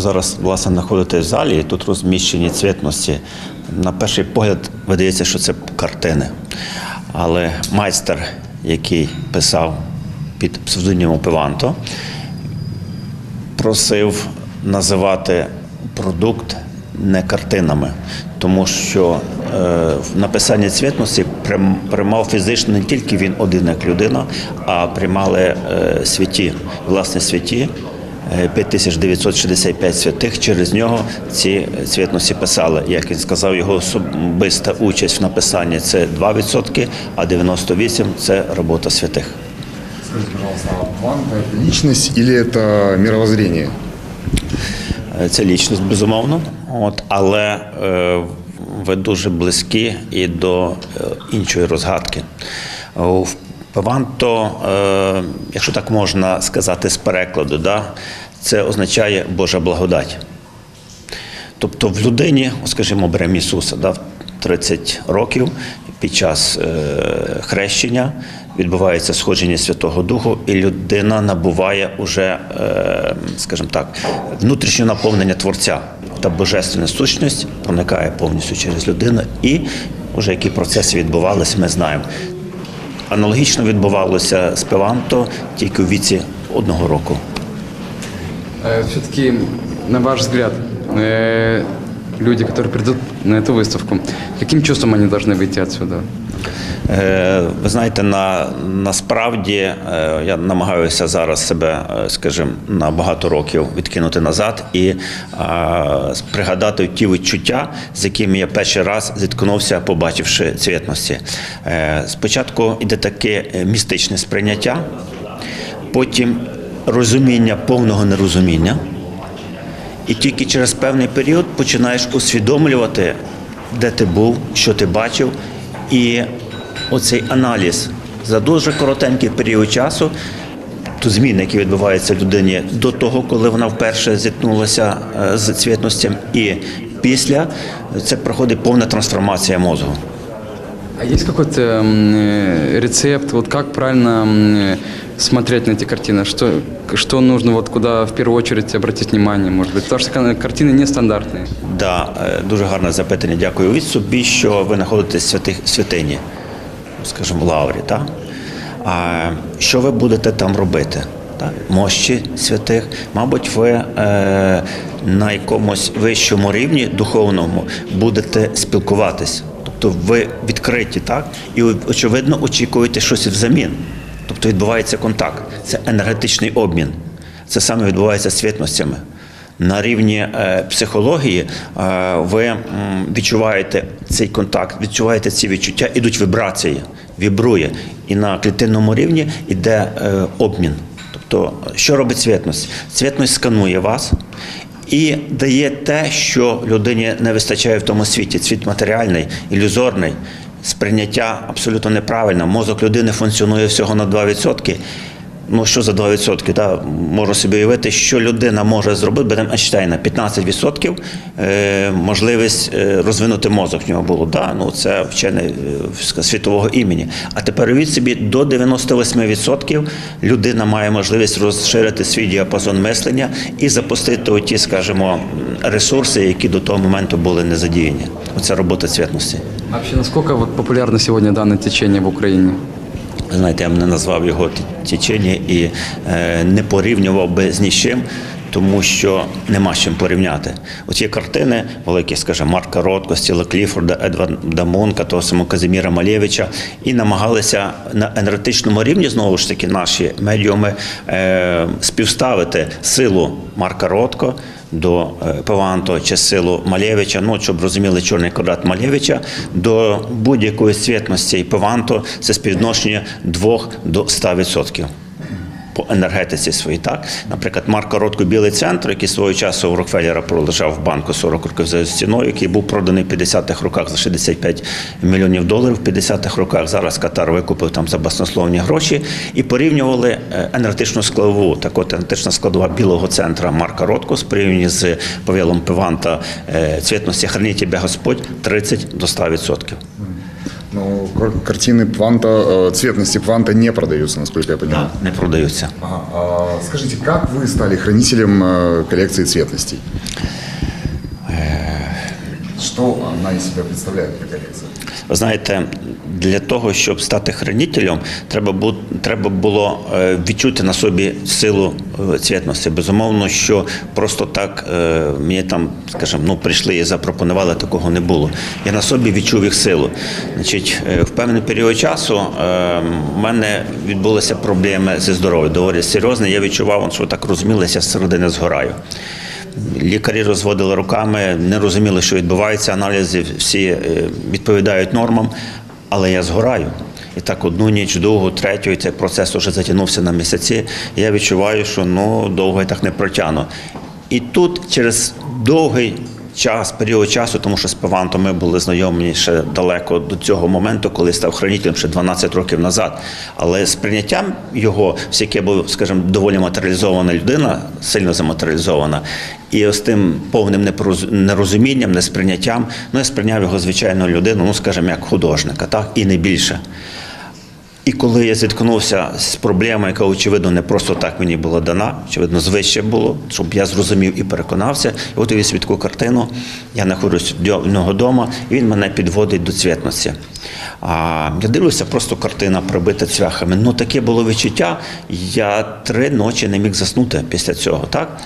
Зараз власне знаходитесь в залі, і тут розміщені цвітності. На перший погляд видається, що це картини. Але майстер, який писав під псевдонімом Пиванто, просив називати продукт не картинами, тому що е, в написанні цвітності приймав фізично не тільки він один як людина, а приймали е, святі, власне святі. Е, 5965 святих через нього ці цвітності писали. Як він сказав, його особиста участь в написанні це 2%, а 98% це робота святих. Скажите, пожалуйста, а Ванга это личность или это мировоззрение? Е, Це лічність, безумовно. От, але е, ви дуже близькі і до е, іншої розгадки. Е, В Певанто, е, якщо так можна сказати з перекладу, да, це означає Божа благодать. Тобто в людині, скажімо, беремо Ісуса, да, в 30 років під час е, хрещення відбувається сходження Святого Духу, і людина набуває уже, е, скажімо так, внутрішнє наповнення Творця. Та божественна сущність проникає повністю через людину, і вже які процеси відбувалися, ми знаємо. Аналогічно відбувалося з Певанто тільки у віці одного року. Все-таки, на ваш взгляд, э, люди, которые придут на эту выставку, каким чувством они должны выйти отсюда? Е, Ви знаєте, на, насправді е, я намагаюся зараз себе, е, скажімо, на багато років відкинути назад і е, пригадати ті відчуття, з якими я перший раз зіткнувся, побачивши цвітності. Спочатку йде таке містичне сприйняття, потім розуміння повного нерозуміння. І тільки через певний період починаєш усвідомлювати, де ти був, що ти бачив. І оцей аналіз за дуже коротенький період часу, то зміни, які відбуваються в людині до того, коли вона вперше зіткнулася е, з цвітностям, і після це проходить повна трансформація мозку. А есть какой-то м, э, рецепт, вот как правильно м, э, смотреть на эти картины? Что, что нужно, вот куда в первую очередь обратить внимание, может быть? Потому что кон- картины нестандартные. Да, е, дуже гарне запитання. Дякую. Від собі, що ви знаходитесь в святих святині, скажімо, лаврі. Так? А що ви будете там робити? Так? Мощі святих, мабуть, ви е, на якомусь вищому рівні духовному будете спілкуватись. Тобто ви відкриті, так? І очевидно очікуєте щось взамін. Тобто відбувається контакт. Це енергетичний обмін. Це саме відбувається з світностями. На рівні е, психології е, ви відчуваєте цей контакт, відчуваєте ці відчуття, ідуть вібрації, вібрує. І на клітинному рівні йде е, обмін. Тобто, що робить цвітність? Цвітність сканує вас і дає те, що людині не вистачає в тому світі. Цвіт матеріальний, ілюзорний, сприйняття абсолютно неправильне. Мозок людини функціонує всього на 2%. Ну, що за 2%? Да? Можу собі уявити, що людина може зробити, беремо Ейнштейна, 15% е, можливість е, розвинути мозок в нього було. Да? Ну, це вчений е, світового імені. А тепер уявіть собі, до 98% людина має можливість розширити свій діапазон мислення і запустити оті, скажімо, ресурси, які до того моменту були не задіяні. Оце робота цвітності. Вообще, насколько вот популярно сегодня данное течение в Украине? Знаєте, я б не назвав його течення і е, не порівнював би з нічим, тому що нема з чим порівняти. Оці картини, великі, скажімо, Марка Ротко, Стіла Кліфорда, Едварда Мунка, того самого Казиміра Малєвича, і намагалися на енергетичному рівні, знову ж таки, наші медіуми е, співставити силу Марка Ротко до е, Паванто чи силу Малєвича, ну щоб розуміли чорний квадрат Малєвича, до будь-якої світності і Паванто це співвідношення 2 до 100% по енергетиці своїй. Так, наприклад, Марко Ротко Білий центр, який свого часу у Рокфеллера пролежав в банку 40 років за стіною, який був проданий в 50-х роках за 65 мільйонів доларів. В 50-х роках зараз Катар викупив там за баснословні гроші і порівнювали е, енергетичну складову. Так от енергетична складова білого центра Марка Ротко з порівнянні з Павелом Пиванта е, цвітності храніть тебе Господь 30 до 100% Ну, кар- картины Пванта, э, цветности Пванта не продаются, насколько я понимаю. Не продаються. Ага. А скажите, как вы стали хранителем э, коллекции цветностей? Что она из себя представляет, эта коллекция? Ви знаєте, для того, щоб стати хранителем, треба бу- треба було е, відчути на собі силу е, цвітності. Безумовно, що просто так е, мені там, скажімо, ну прийшли і запропонували, такого не було. Я на собі відчув їх силу. Значить, е, в певний період часу е, в мене відбулися проблеми зі здоров'ям, доволі серйозні. Я відчував, що так розумілося, з середини згораю. Лікарі розводили руками, не розуміли, що відбувається. Аналізи всі е, відповідають нормам, але я згораю. І так одну ніч, другу, третю, і цей процес вже затягнувся на місяці. І я відчуваю, що ну довго я так не протягну. І тут через довгий час, період часу, тому що з Павантом ми були знайомі ще далеко до цього моменту, коли став хранителем ще 12 років назад. Але з прийняттям його, я був, скажімо, доволі матеріалізована людина, сильно заматеріалізована, і з тим повним нерозумінням, несприйняттям, ну я сприйняв його звичайну людину, ну скажімо, як художника, так і не більше. І коли я зіткнувся з проблемою, яка, очевидно, не просто так мені була дана, очевидно, звище було, щоб я зрозумів і переконався. І от я свідку картину, я знаходжусь в нього вдома, і він мене підводить до цвітності. А я дивлюся, просто картина прибита цвяхами. Ну, таке було відчуття. Я три ночі не міг заснути після цього. так?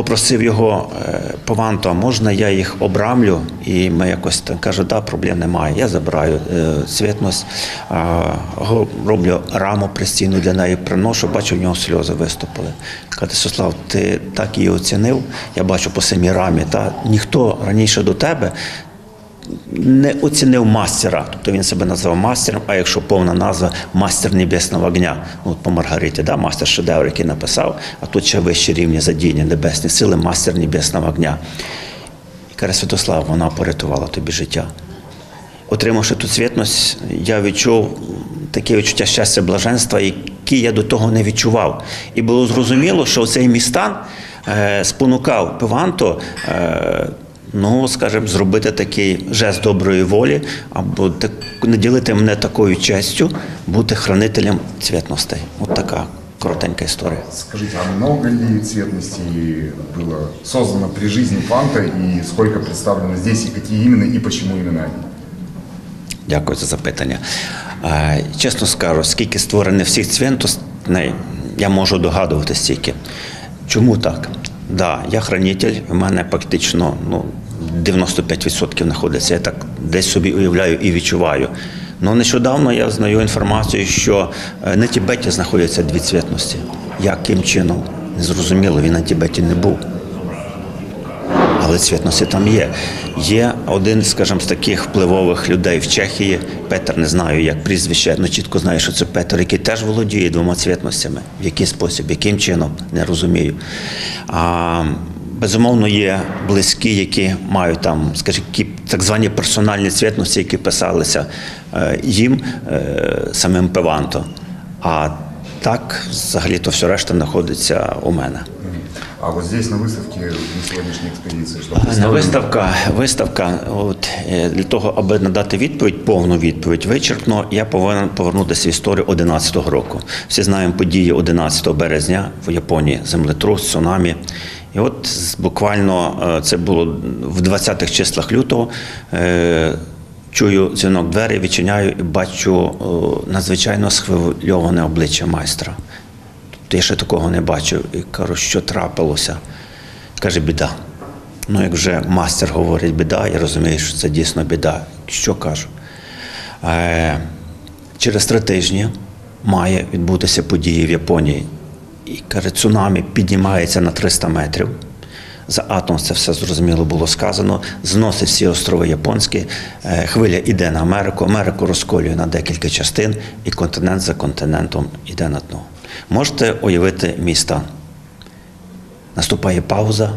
Попросив його е, Пованто, можна я їх обрамлю? І ми якось там каже, да, проблем немає. Я забираю е, го- роблю раму пристійну для неї, приношу, бачу, в нього сльози виступили. Каже, Сослав, ти так її оцінив. Я бачу по самій рамі. Та ніхто раніше до тебе не оцінив мастера, тобто він себе назвав мастером, а якщо повна назва мастер небесного вогня, ну от по Маргариті, да, мастер шедевр, який написав, а тут ще вищі рівні задіяння небесні сили, мастер небесного вогня. І каже Святослав, вона порятувала тобі життя. Отримавши ту цвітність, я відчув таке відчуття щастя, блаженства, яке я до того не відчував. І було зрозуміло, що цей мій стан е, спонукав Пиванто, е, ну, скажімо, зробити такий жест доброї волі, або так, наділити мене такою честю, бути хранителем цвітностей. От така коротенька історія. Скажите, а много ли цветностей было создано при жизни Пванта и сколько представлено здесь, и какие именно, и почему именно они? Дякую за запитання. Чесно скажу, скільки створено всіх цвинтостей, я можу догадуватися стільки. Чому так? Да, я хранитель, в мене практично ну, 95% знаходиться. Я так десь собі уявляю і відчуваю. Ну, нещодавно я знаю інформацію, що е, на Тібеті знаходяться дві цвітності. Яким чином? Незрозуміло, він на Тібеті не був. Але там є. Є один, скажімо, з таких впливових людей в Чехії. Петр не знаю, як прізвище, але чітко знаю, що це Петр, який теж володіє двома цвітностями. В який спосіб, яким чином, не розумію. А, безумовно, є близькі, які мають там, скажімо, так звані персональні цвітності, які писалися е, їм е, самим Певанто. А так, взагалі, то все решта знаходиться у мене. А вот здесь на выставке на сегодняшней экспедиции, что На представлено? виставка, виставка, от е, для того, аби надати відповідь, повну відповідь вичерпно, я повинен повернутися в історію 11-го року. Всі знаємо події 11 березня в Японії, землетрус, цунамі. І от буквально е, це було в 20-х числах лютого. е, Чую дзвінок двері, відчиняю і бачу надзвичайно схвильоване обличчя майстра. Я ще такого не бачив. І кажу, що трапилося. Каже, біда. Ну, як вже мастер говорить біда, я розумію, що це дійсно біда. Що кажу? Е, через три тижні має відбутися події в Японії. І каже, цунамі піднімається на 300 метрів. За атом це все зрозуміло було сказано. Зносить всі острови японські. Е, Хвиля йде на Америку. Америку розколює на декілька частин, і континент за континентом йде на дно. Можете уявити мій стан. Наступає пауза,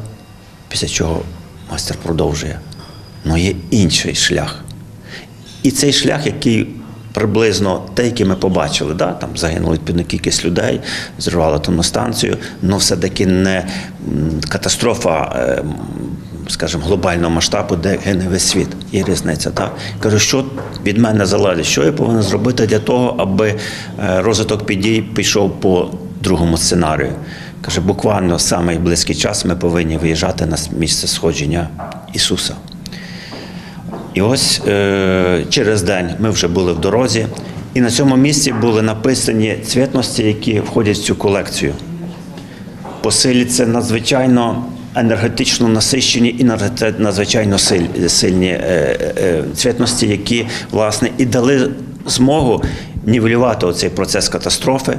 після чого майстер продовжує. Ну є інший шлях. І цей шлях, який приблизно те, який ми побачили, да? там загинуло відповідно кількість людей, зірвали атомну станцію, але все-таки не катастрофа, е, скажімо, глобального масштабу, де гине весь світ. Є різниця. Так? Кажу, що від мене залежить, що я повинен зробити для того, аби е, розвиток подій пішов по другому сценарію. Каже, буквально в самий близький час ми повинні виїжджати на місце сходження Ісуса. І ось е, через день ми вже були в дорозі, і на цьому місці були написані цвітності, які входять в цю колекцію. По силі це надзвичайно енергетично насищені і надзвичай- надзвичайно сильні е, е, цвітності, які власне і дали змогу нівелювати оцей процес катастрофи.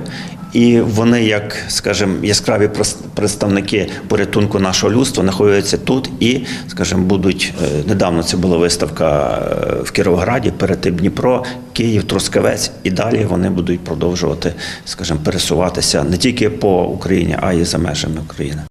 І вони, як скажімо, яскраві представники порятунку нашого людства, знаходяться тут і, скажімо, будуть е, недавно це була виставка е, в Кіровограді, перед тим Дніпро, Київ, Трускавець, і далі вони будуть продовжувати, скажімо, пересуватися не тільки по Україні, а й за межами України.